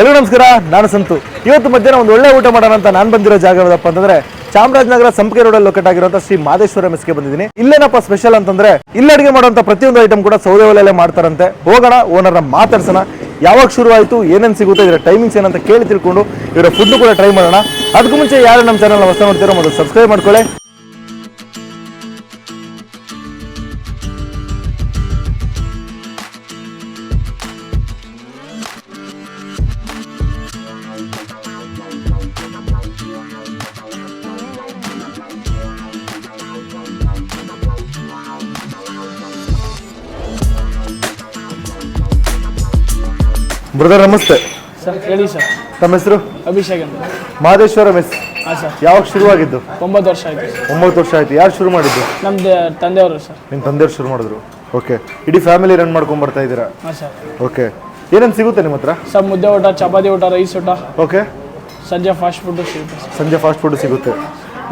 ಎಲ್ಲರಿಗೂ ನಮಸ್ಕಾರ, ನಾನು ಸಂತು. ಇವತ್ತು ಮಧ್ಯಾಹ್ನ ಒಂದು ಒಳ್ಳೆ ಊಟ ಮಾಡೋಣ ಅಂತ ನಾನು ಬಂದಿರೋ ಜಾಗ ಯಾವುದಪ್ಪ ಅಂತಂದ್ರೆ ಚಾಮರಾಜನಗರ ಸಂಪಿಗೆ ರೋಡಲ್ಲಿ ಲೊಕೇಟ್ ಆಗಿರುವಂತ ಶ್ರೀ ಮಾದೇಶ್ವರ ಮೆಸ್ಗೆ ಬಂದಿದ್ದೀನಿ. ಇಲ್ಲೇನಪ್ಪ ಸ್ಪೆಷಲ್ ಅಂತಂದ್ರೆ ಇಲ್ಲಿ ಅಡುಗೆ ಮಾಡುವಂತ ಪ್ರತಿಯೊಂದು ಐಟಮ್ ಕೂಡ ಸೌದೆ ಒಲೆಯಲ್ಲೇ ಮಾಡ್ತಾರಂತೆ. ಹೋಗೋಣ ಓನರ್ನ ಮಾತಾಡ್ಸೋಣ. ಯಾವಾಗ ಶುರು ಆಯಿತು, ಏನೇನು ಸಿಗುತ್ತೆ, ಇದರ ಟೈಮಿಂಗ್ಸ್ ಏನಂತ ಕೇಳಿ ತಿಳ್ಕೊಂಡು ಇವರ ಫುಡ್ ಕೂಡ ಟ್ರೈ ಮಾಡೋಣ. ಅದಕ್ಕೂ ಮುಂಚೆ ಯಾರು ನಮ್ಮ ಚಾನಲ್ ಹೊಸ ನೋಡ್ತೀರೋ ಮೊದಲು ಸಬ್ಸ್ಕ್ರೈಬ್ ಮಾಡ್ಕೊಳ್ಳಿ. ಬ್ರದರ್ ನಮಸ್ತೆ. ಸರ್ ಹೇಳಿ ಸರ್. ತಮ್ಮ ಹೆಸರು? ಅಭಿಷೇಕ್ ಅಂತ. ಮಹದೇಶ್ವರ ಮೆಸ್ ಹಾಂ ಸರ್. ಯಾವಾಗ ಶುರುವಾಗಿದ್ದು? ಒಂಬತ್ತು ವರ್ಷ ಆಯಿತು ಒಂಬತ್ತು ವರ್ಷ ಆಯ್ತು. ಯಾರು ಶುರು ಮಾಡಿದ್ದು? ನಮ್ದು ತಂದೆಯವರು ಸರ್. ನಿಮ್ಮ ತಂದೆಯವ್ರು ಶುರು ಮಾಡಿದ್ರು. ಓಕೆ. ಇಡೀ ಫ್ಯಾಮಿಲಿ ರನ್ ಮಾಡ್ಕೊಂಡ್ ಬರ್ತಾ ಇದ್ದೀರಾ? ಹಾಂ ಸರ್. ಓಕೆ. ಏನೇನು ಸಿಗುತ್ತೆ ನಿಮ್ಮ ಹತ್ರ? ಸರ್ ಮುದ್ದೆ ಊಟ ಚಪಾತಿ ಊಟ ರೈಸ್ ಊಟ. ಓಕೆ. ಸಂಜೆ ಫಾಸ್ಟ್ ಫುಡ್ ಸಿಗುತ್ತೆ ಸರ್. ಸಂಜೆ ಫಾಸ್ಟ್ ಫುಡ್ ಸಿಗುತ್ತೆ.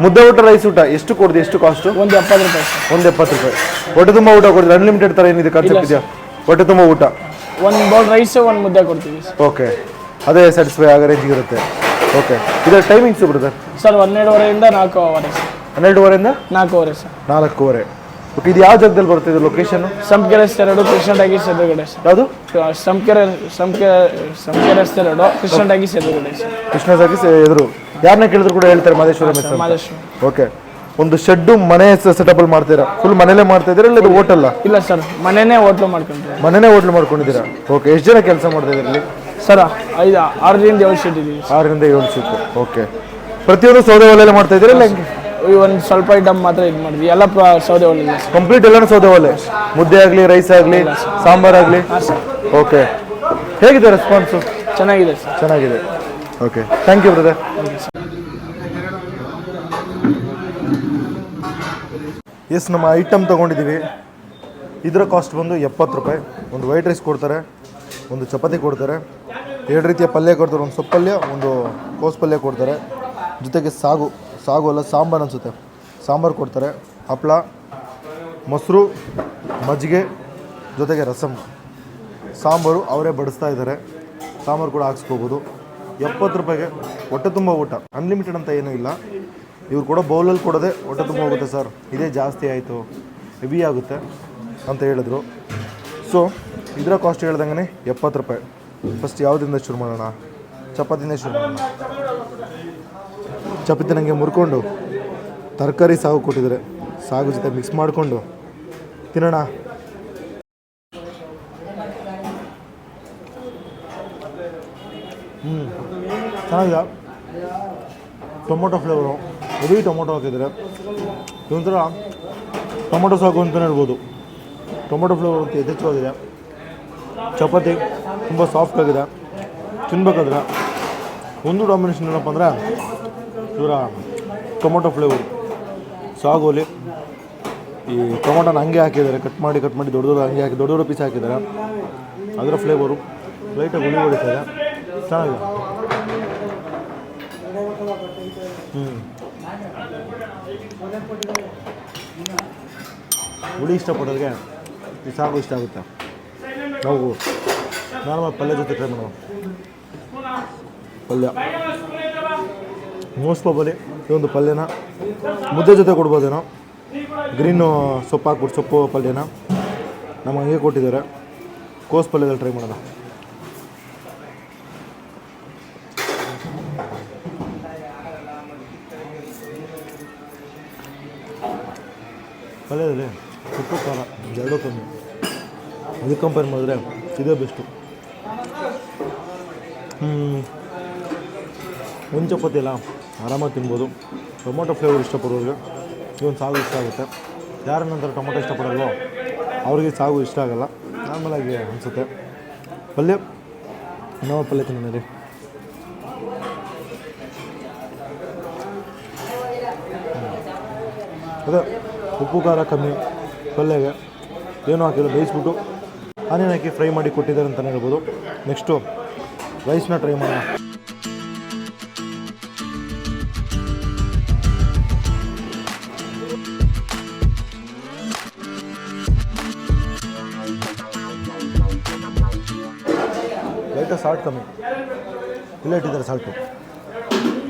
ಮುದ್ದೆ ಊಟ ರೈಸ್ ಊಟ ಎಷ್ಟು ಕೊಡ್ದು ಎಷ್ಟು ಕಾಸ್ಟು ಒಂದು ಎಪ್ಪತ್ತು ರೂಪಾಯಿ ಸರ್. ಒಂದು ಎಪ್ಪತ್ತು ರೂಪಾಯಿ. ಹೊಟ್ಟೆ ತುಂಬ ಊಟ ಕೊಡ್ತೀವಿ ಅನ್ಲಿಮಿಟೆಡ್ ಥರ ಏನಿದೆ ಕಾನ್ಸೆಪ್ಟ್ ಇದೆಯಾ? ಹೊಟ್ಟೆ ತುಂಬ ಊಟ. ಒಂದು ಬೌಲ್ ರೈಸ್ ಒಂದು ಮುದ್ದೆ ಕೊಡ್ತೀವಿ ಸರ್ ಓಕೆ ಅದೇ ಸ್ಯಾಟಿಸ್ಫೈ ಆಗೋ ರೇಂಜಿಗೆ ಇರುತ್ತೆ. ಓಕೆ ಇದರ ಟೈಮಿಂಗ್ಸ್ ಬ್ರದರ್ ಸರ್ ಹನ್ನೆರಡುವರೆಯಿಂದ ನಾಲ್ಕೂವರೆ ಸರ್ ಹನ್ನೆರಡುವರೆಯಿಂದ ನಾಲ್ಕೂವರೆ ಸರ್ ನಾಲ್ಕೂವರೆ. ಓಕೆ ಇದು ಯಾವ ಜಾಗದಲ್ಲಿ ಬರುತ್ತೆ ಇದು ಲೊಕೇಶನ್ ಸಂಪ್ಕೆ ರಸ್ತೆ ಎರಡು ಕೃಷ್ಣ ಟ್ಯಾಗಿ ಎದುರುಗಡೆ ಸರ್ ಯಾವುದು? ಸಂಪಿಗೆ ಸಂಪ್ಕೆ ಸಂಪ್ಕೆ ರಸ್ತೆ ಎರಡು ಕೃಷ್ಣ ಟ್ಯಾಗಿ ಎದುರುಗಡೆ ಸರ್ ಕೃಷ್ಣ ಟ್ಯಾಗಿ ಎದುರು. ಯಾರನ್ನ ಕೇಳಿದ್ರು ಕೂಡ ಹೇಳ್ತಾರೆ ಮಾದೇಶ್ವರ ಮಾದೇಶ್ವರ ಓಕೆ ಒಂದು ಶೆಡ್ಡು ಮನೆ ಸೆಟಪ್ ಅಲ್ಲಿ ಮಾಡ್ತೀರಾ? ಫುಲ್ ಮನೇಲೆ ಮಾಡ್ತಾ ಇದ್ದೀರಾ ಇಲ್ಲ ಹೋಟೆಲ್ ಇಲ್ಲ ಸರ್ ಮನೆಯೇ ಹೋಟ್ಲು ಮಾಡ್ಕೊಂಡ್ರೆ ಮನೆನೇ ಹೋಟ್ಲ್ ಮಾಡ್ಕೊಂಡಿದ್ದೀರಾ? ಓಕೆ ಎಷ್ಟು ಜನ ಕೆಲಸ ಮಾಡ್ತಾ ಇದ್ದೀರಾ ಸರ್ ಐದು ಆರರಿಂದ ಏಳು ಶೆಡ್ ಇದೀವಿ. ಆರರಿಂದ ಏಳು ಶೆಡ್ ಓಕೆ ಪ್ರತಿಯೊಂದು ಸೌದೆ ಒಲೆಯಲ್ಲೇ ಮಾಡ್ತಾ ಇದ್ದೀರಾ ಇಲ್ಲ ಹೆಂಗೆ? ಒಂದು ಸ್ವಲ್ಪ ಐಟಮ್ ಮಾತ್ರ ಇದು ಮಾಡಿದ್ವಿ. ಎಲ್ಲ ಸೌದೆ ಒಲೆ ಕಂಪ್ಲೀಟ್ ಎಲ್ಲ ಸೌದೆ ಒಲೆ? ಮುದ್ದೆ ಆಗಲಿ ರೈಸ್ ಆಗಲಿ ಸಾಂಬಾರ್ ಆಗಲಿ? ಓಕೆ ಹೇಗಿದೆ ರೆಸ್ಪಾನ್ಸು ಚೆನ್ನಾಗಿದೆ ಚೆನ್ನಾಗಿದೆ. Okay thank you brother yes ನಮ್ಮ ಐಟಮ್ ತೊಗೊಂಡಿದ್ದೀವಿ ಇದರ ಕಾಸ್ಟ್ ಬಂದು ಎಪ್ಪತ್ತು ರೂಪಾಯಿ. ಒಂದು ವೈಟ್ ರೈಸ್ ಕೊಡ್ತಾರೆ, ಒಂದು ಚಪಾತಿ ಕೊಡ್ತಾರೆ. ಎರಡು ರೀತಿಯ ಪಲ್ಯ ಕೊಡ್ತಾರೆ, ಒಂದು ಸೊಪ್ಪಲ್ಯ ಒಂದು ಕೋಸ್ ಪಲ್ಯ ಕೊಡ್ತಾರೆ. ಜೊತೆಗೆ ಸಾಗು ಸಾಗು ಅಲ್ಲ, ಸಾಂಬಾರು ಅನಿಸುತ್ತೆ. ಸಾಂಬಾರು ಕೊಡ್ತಾರೆ ಹಪ್ಪಳ ಮೊಸರು, ಮಜ್ಜಿಗೆ, ಜೊತೆಗೆ ರಸಮ್ ಸಾಂಬಾರು ಅವರೇ ಬಡಿಸ್ತಾ ಇದ್ದಾರೆ. ಸಾಂಬಾರು ಕೂಡ ಹಾಕ್ಸ್ಕೋಬೋದು. ಎಪ್ಪತ್ತು ರೂಪಾಯಿಗೆ, ಹೊಟ್ಟೆ ತುಂಬ ಊಟ. ಅನ್ಲಿಮಿಟೆಡ್ ಅಂತ ಏನೂ ಇಲ್ಲ. ಇವ್ರು ಕೂಡ ಬೌಲಲ್ಲಿ ಕೊಡೋದೇ ಹೊಟ್ಟೆ ತುಂಬ ಹೋಗುತ್ತೆ ಸರ್. ಇದೇ ಜಾಸ್ತಿ ಆಯಿತು. ಹೆವಿ ಆಗುತ್ತೆ ಅಂತ ಹೇಳಿದ್ರು. ಸೊ ಇದರ ಕಾಸ್ಟ್ ಹೇಳ್ದಂಗೆ ಎಪ್ಪತ್ತು ರೂಪಾಯಿ. ಫಸ್ಟ್ ಯಾವುದರಿಂದ ಶುರು ಮಾಡೋಣ? ಚಪಾತಿಯಿಂದ ಶುರು ಮಾಡೋಣ. ಚಪಾತಿ ನನಗೆ ಮುರ್ಕೊಂಡು ತರಕಾರಿ ಸಾಗು ಕೊಟ್ಟಿದ್ದಾರೆ. ಸಾಗು ಜೊತೆ ಮಿಕ್ಸ್ ಮಾಡಿಕೊಂಡು ತಿನ್ನೋಣ. ಹ್ಞೂ ಚೆನ್ನಾಗಿದೆ. ಟೊಮೊಟೊ ಫ್ಲೇವರು ಹೆವಿ ಟೊಮೊಟೊ ಹಾಕಿದ್ದಾರೆ ಇದೊಂಥರ ಟೊಮೊಟೊ ಸಾಗು ಅಂತಲೇ ಹೇಳ್ಬೋದು. ಟೊಮೊಟೊ ಫ್ಲೇವರ್ ಅಂತ ಯಥೇಚ್ಛವಾಗಿದೆ ಚಪಾತಿ ತುಂಬ ಸಾಫ್ಟ್ ಆಗಿದೆ. ತಿನ್ಬೇಕಾದ್ರೆ ಒಂದು ಡಾಮಿನೇಷನ್ ಏನಪ್ಪ ಅಂದರೆ ಇವರ ಟೊಮೊಟೊ ಫ್ಲೇವರ್ ಸಾಗೋಲಿ ಈ ಟೊಮೊಟೊನ ಹಂಗೆ ಹಾಕಿದ್ದಾರೆ. ಕಟ್ ಮಾಡಿ ಕಟ್ ಮಾಡಿ ದೊಡ್ಡ ದೊಡ್ಡ ಹಂಗೆ ಹಾಕಿ ದೊಡ್ಡ ದೊಡ್ಡ ಪೀಸ್ ಹಾಕಿದ್ದಾರೆ. ಅದರ ಫ್ಲೇವರು ಲೈಟಾಗಿ ಉಳಿ ಹೊಡಿತಾರೆ ಚೆನ್ನಾಗಿದೆ. ಹುಳಿ ಇಷ್ಟಪಡೋರಿಗೆ ಈ ಸಾಗು ಇಷ್ಟ ಆಗುತ್ತೆ. ನಾವು ನಾರ್ಮಲ್ ಪಲ್ಯ ಜೊತೆ ಟ್ರೈ ಮಾಡೋಣ. ಪಲ್ಯ. ಮೋಸ್ಟ್ ಪ್ರಾಬಲಿ ಇದೊಂದು ಪಲ್ಯನ ಮುದ್ದೆ ಜೊತೆ ಕೊಡ್ಬೋದೇನೋ? ಗ್ರೀನು ಸೊಪ್ಪು ಹಾಕ್ಬಿಟ್ಟು ಸೊಪ್ಪು ಪಲ್ಯನ ನಮ್ಮ ಹಂಗೆ ಕೊಟ್ಟಿದ್ದಾರೆ. ಕೋಸ್ ಪಲ್ಯದಲ್ಲಿ ಟ್ರೈ ಮಾಡೋಣ. ಪಲ್ಯದಲ್ಲಿ ಉಪ್ಪು ಖಾರ ಎರಡೂ ಕಮ್ಮಿ ಅದು ಕಂಪೇರ್ ಮಾಡಿದ್ರೆ ಇದೇ ಬೆಸ್ಟು. ಒಂದು ಚಪಾತಿ ಎಲ್ಲ ಆರಾಮಾಗಿ ತಿನ್ಬೋದು. ಟೊಮೊಟೊ ಫ್ಲೇವರ್ ಇಷ್ಟಪಡೋರಿಗೆ ಇದೊಂದು ಸಾಗು ಇಷ್ಟ ಆಗುತ್ತೆ. ಯಾರ ನಂತರ ಟೊಮೊಟೊ ಇಷ್ಟಪಡಲ್ವೋ ಅವ್ರಿಗೆ ಸಾಗು ಇಷ್ಟ ಆಗಲ್ಲ. ನಾರ್ಮಲಾಗಿ ಅನಿಸುತ್ತೆ. ಪಲ್ಯ? ನಾವು ಪಲ್ಯ ತಿನ್ನೋಣ ಅದೇ. ಉಪ್ಪು ಖಾರ ಕಮ್ಮಿ ಪಲ್ಯಗೆ ಏನೂ ಹಾಕಿಲ್ಲ, ಬೇಯಿಸ್ಬಿಟ್ಟು ಆನಿಯನ್ ಹಾಕಿ ಫ್ರೈ ಮಾಡಿ ಕೊಟ್ಟಿದ್ದಾರೆ ಅಂತಲೇ ಹೇಳ್ಬೋದು. ನೆಕ್ಸ್ಟು ರೈಸ್ನ ಟ್ರೈ ಮಾಡೋಣ. ಲೈಟಾಗಿ ಸಾಲ್ಟ್ ಕಮ್ಮಿ. ಇಲ್ಲೇ ಇಟ್ಟಿದ್ದಾರೆ ಸಾಲ್ಟು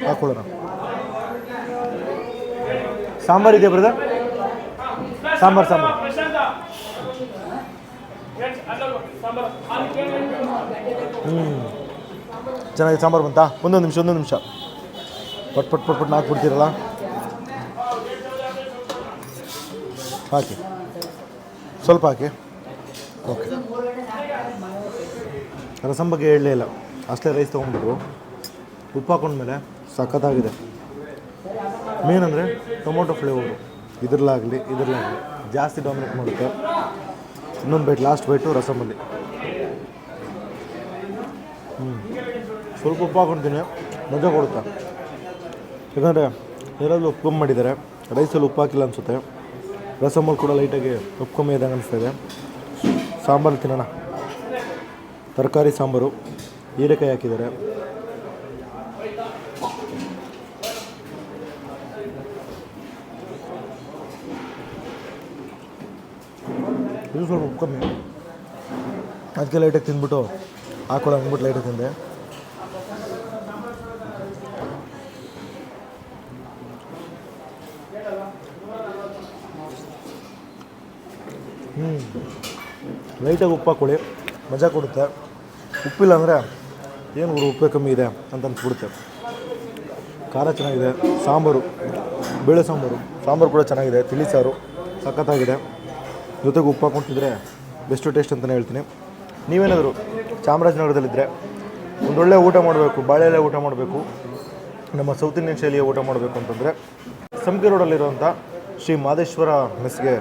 ಹಾಕೊಳ್ಳೋಣ. ಸಾಂಬಾರಿದೆಯಾ ಬ್ರದರ್ ಸಾಂಬಾರ್ ಸಾಂಬಾರ್. ಹ್ಞೂ ಚೆನ್ನಾಗಿ ಸಾಂಬಾರು. ಬಂತಾ? ಒಂದೊಂದು ನಿಮಿಷ ಒಂದೊಂದು ನಿಮಿಷ. ಪಟ್ ಪಟ್ ಪಟ್ ಪಟ್ ಹಾಕ್ಬಿಡ್ತೀರಲ್ಲ ಹಾಕಿ. ಸ್ವಲ್ಪ ಹಾಕಿ. ಓಕೆ. ರಸಂ ಬಗ್ಗೆ ಹೇಳಲೇ ಇಲ್ಲ. ಅಷ್ಟೇ ರೈಸ್ ತೊಗೊಂಡ್ಬಿಟ್ಟು ಉಪ್ಪು ಹಾಕೊಂಡ್ಮೇಲೆ ಸಖತ್ತಾಗಿದೆ. ಮೇನ್ ಅಂದರೆ ಟೊಮೊಟೊ ಫ್ಲೇವರು. ಇದ್ರಲ್ಲಾಗಲಿ, ಇದರಲ್ಲಾಗಲಿ. ಜಾಸ್ತಿ ಡಾಮಿನೇಟ್ ಮಾಡುತ್ತೆ. ಇನ್ನೊಂದು ಬೈಟ್ ಲಾಸ್ಟ್ ಬೈಟು ರಸಮಲ್ಲಿ. ಹ್ಞೂ ಸ್ವಲ್ಪ ಉಪ್ಪು ಹಾಕೊಳ್ತೀನಿ ಮಜಾ ಕೊಡುತ್ತೆ. ಯಾಕಂದರೆ, ಏನಾದರೂ ಉಪ್ಪು ಕಮ್ಮಿ ಮಾಡಿದ್ದಾರೆ. ರೈಸಲ್ಲಿ ಉಪ್ಪು ಹಾಕಿಲ್ಲ ಅನಿಸುತ್ತೆ. ರಸಮಲ್ಲಿ ಕೂಡ ಲೈಟಾಗಿ ಉಪ್ಪು ಕಮ್ಮಿ ಇದ್ದಂಗೆ ಅನಿಸ್ತಾ ಇದೆ. ಸಾಂಬಾರು ತಿನ್ನೋಣ. ತರಕಾರಿ ಸಾಂಬಾರು. ಹೀರೆಕಾಯಿ ಹಾಕಿದ್ದಾರೆ. ಇದು ಸ್ವಲ್ಪ ಉಪ್ಪು ಕಮ್ಮಿ ಅದಕ್ಕೆ ಲೈಟಾಗಿ ತಿಂದ್ಬಿಟ್ಟು ಹಾಕೊಳ್ಳೋ ಅಂದ್ಬಿಟ್ಟು ಲೈಟಾಗಿ ತಿಂದೆ. ಹ್ಞೂ ಲೈಟಾಗಿ ಉಪ್ಪು ಹಾಕೊಳ್ಳಿ. ಮಜಾ ಕೊಡುತ್ತೆ. ಉಪ್ಪಿಲ್ಲ ಅಂದರೆ ಏನು ಊರು ಉಪ್ಪೇ ಕಮ್ಮಿ ಇದೆ ಅಂತ ಅನ್ಸ್ಬಿಡುತ್ತೆ. ಖಾರ ಚೆನ್ನಾಗಿದೆ. ಸಾಂಬಾರು, ಬೇಳೆ ಸಾಂಬಾರು. ಸಾಂಬಾರು ಕೂಡ ಚೆನ್ನಾಗಿದೆ. ತಿಳಿ ಸಾರು ಸಖತ್ತಾಗಿದೆ. ಜೊತೆಗೆ ಉಪ್ಪು ಹಾಕೊಂಡಿದ್ರೆ ಬೆಸ್ಟು ಟೇಸ್ಟ್ ಅಂತಲೇ ಹೇಳ್ತೀನಿ. ನೀವೇನಾದರೂ ಚಾಮರಾಜನಗರದಲ್ಲಿದ್ದರೆ ಒಂದೊಳ್ಳೆ ಊಟ ಮಾಡಬೇಕು ಬಾಳೆಲೆ ಊಟ ಮಾಡಬೇಕು, ನಮ್ಮ ಸೌತ್ ಇಂಡಿಯನ್ ಶೈಲಿಯ ಊಟ ಮಾಡಬೇಕು ಅಂತಂದರೆ ಸಂಪಿ ರೋಡಲ್ಲಿರುವಂಥ ಶ್ರೀ ಮಾದೇಶ್ವರ ಮೆಸ್ಗೆ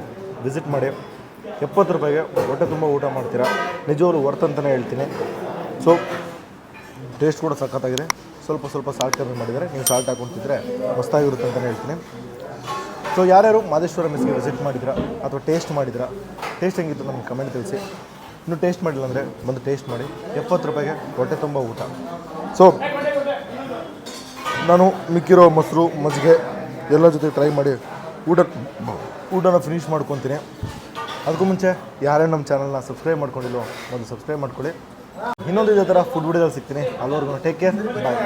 ವಿಸಿಟ್ ಮಾಡಿ. ಎಪ್ಪತ್ತು ರೂಪಾಯಿಗೆ ಹೊಟ್ಟೆ ತುಂಬ ಊಟ ಮಾಡ್ತೀರಾ? ನಿಜವರು ವರ್ತ್ ಅಂತಲೇ ಹೇಳ್ತೀನಿ. ಸೊ ಟೇಸ್ಟ್ ಕೂಡ ಸಖತ್ತಾಗಿದೆ. ಸ್ವಲ್ಪ ಸ್ವಲ್ಪ ಸಾಲ್ಟ್ ಕಮ್ಮಿ ಮಾಡಿದರೆ ನೀವು ಸಾಲ್ಟ್ ಹಾಕೊಂತಿದ್ರೆ ಮಸ್ತಾಗಿರುತ್ತೆ ಅಂತಲೇ ಹೇಳ್ತೀನಿ. ಸೊ ಯಾರ್ಯಾರು ಮಾದೇಶ್ವರ ಮೆಸ್ಗೆ ವಿಸಿಟ್ ಮಾಡಿದ್ರಾ ಅಥವಾ ಟೇಸ್ಟ್ ಮಾಡಿದ್ರಾ? ಟೇಸ್ಟ್ ಹೆಂಗಿತ್ತು ನಮ್ಗೆ ಕಮೆಂಟ್ ತಿಳಿಸಿ. ಇನ್ನೂ ಟೇಸ್ಟ್ ಮಾಡಿಲ್ಲ ಅಂದರೆ ಬಂದು ಟೇಸ್ಟ್ ಮಾಡಿ. ಎಪ್ಪತ್ತು ರೂಪಾಯಿಗೆ ಹೊಟ್ಟೆ ತುಂಬ ಊಟ. ಸೊ ನಾನು ಮಿಕ್ಕಿರೋ ಮೊಸರು, ಮಜ್ಜಿಗೆ ಎಲ್ಲ ಜೊತೆ ಟ್ರೈ ಮಾಡಿ ಊಟ, ಊಟನ ಫಿನಿಶ್ ಮಾಡ್ಕೊತೀನಿ. ಅದಕ್ಕೂ ಮುಂಚೆ ಯಾರೇ ನಮ್ಮ ಚಾನಲ್ನ ಸಬ್ಸ್ಕ್ರೈಬ್ ಮಾಡ್ಕೊಂಡಿಲ್ಲೋ ಮೊದಲು ಸಬ್ಸ್ಕ್ರೈಬ್ ಮಾಡ್ಕೊಳ್ಳಿ. ಇನ್ನೊಂದು ಇದೇ ಥರ ಫುಡ್ ವಿಡಿಯೋದಲ್ಲಿ ಸಿಗ್ತೀನಿ. ಅಲ್ಲಿವರೆಗೂ ಟೇಕ್ ಕೇರ್ ಬಾಯ್